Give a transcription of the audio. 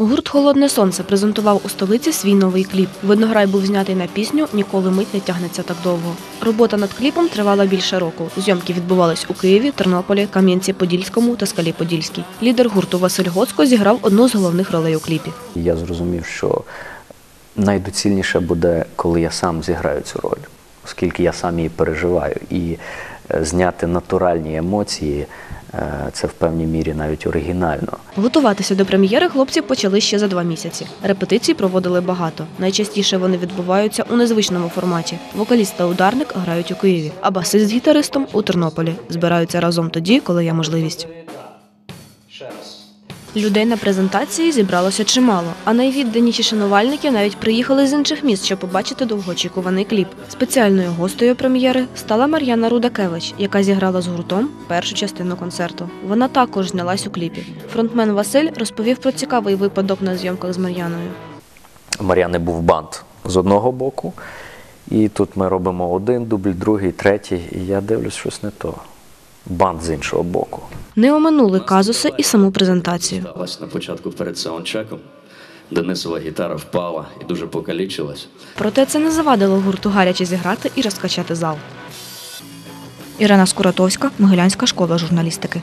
Гурт Холодне сонце презентував у столиці свій новий кліп. Виднограй був знятий на пісню Ніколи мить не тягнеться так довго. Робота над кліпом тривала більше року. Зйомки відбувались у Києві, Тернополі, Кам'янці-Подільському та Скалі Подільській. Лідер гурту Василь Гоцко зіграв одну з головних ролей у кліпі. Я зрозумів, що найдоцільніше буде, коли я сам зіграю цю роль, оскільки я сам її переживаю. І е, зняти натуральні емоції це в певній мірі навіть оригінально. Готуватися до прем'єри хлопці почали ще за два місяці. Репетицій проводили багато. Найчастіше вони відбуваються у незвичному форматі. Вокаліст та ударник грають у Києві, а басист з гітаристом у Тернополі. Збираються разом тоді, коли є можливість. Людей на презентації зібралося чимало, а найвідданіші шанувальники навіть приїхали з інших міст, щоб побачити довгоочікуваний кліп. Спеціальною гостею прем'єри стала Мар'яна Рудакевич, яка зіграла з гуртом першу частину концерту. Вона також знялась у кліпі. Фронтмен Василь розповів про цікавий випадок на зйомках з Мар'яною. Мар'яни був бант з одного боку, і тут ми робимо один дубль, другий, третій, і я дивлюсь щось не то. Бант з іншого боку. Не оминули казуси і саму презентацію. Сталося на початку перед саундчеком. Денисова гітара впала і дуже покалічилась. Проте це не завадило гурту гаряче зіграти і розкачати зал. Ірина Скуратовська, Могилянська школа журналістики.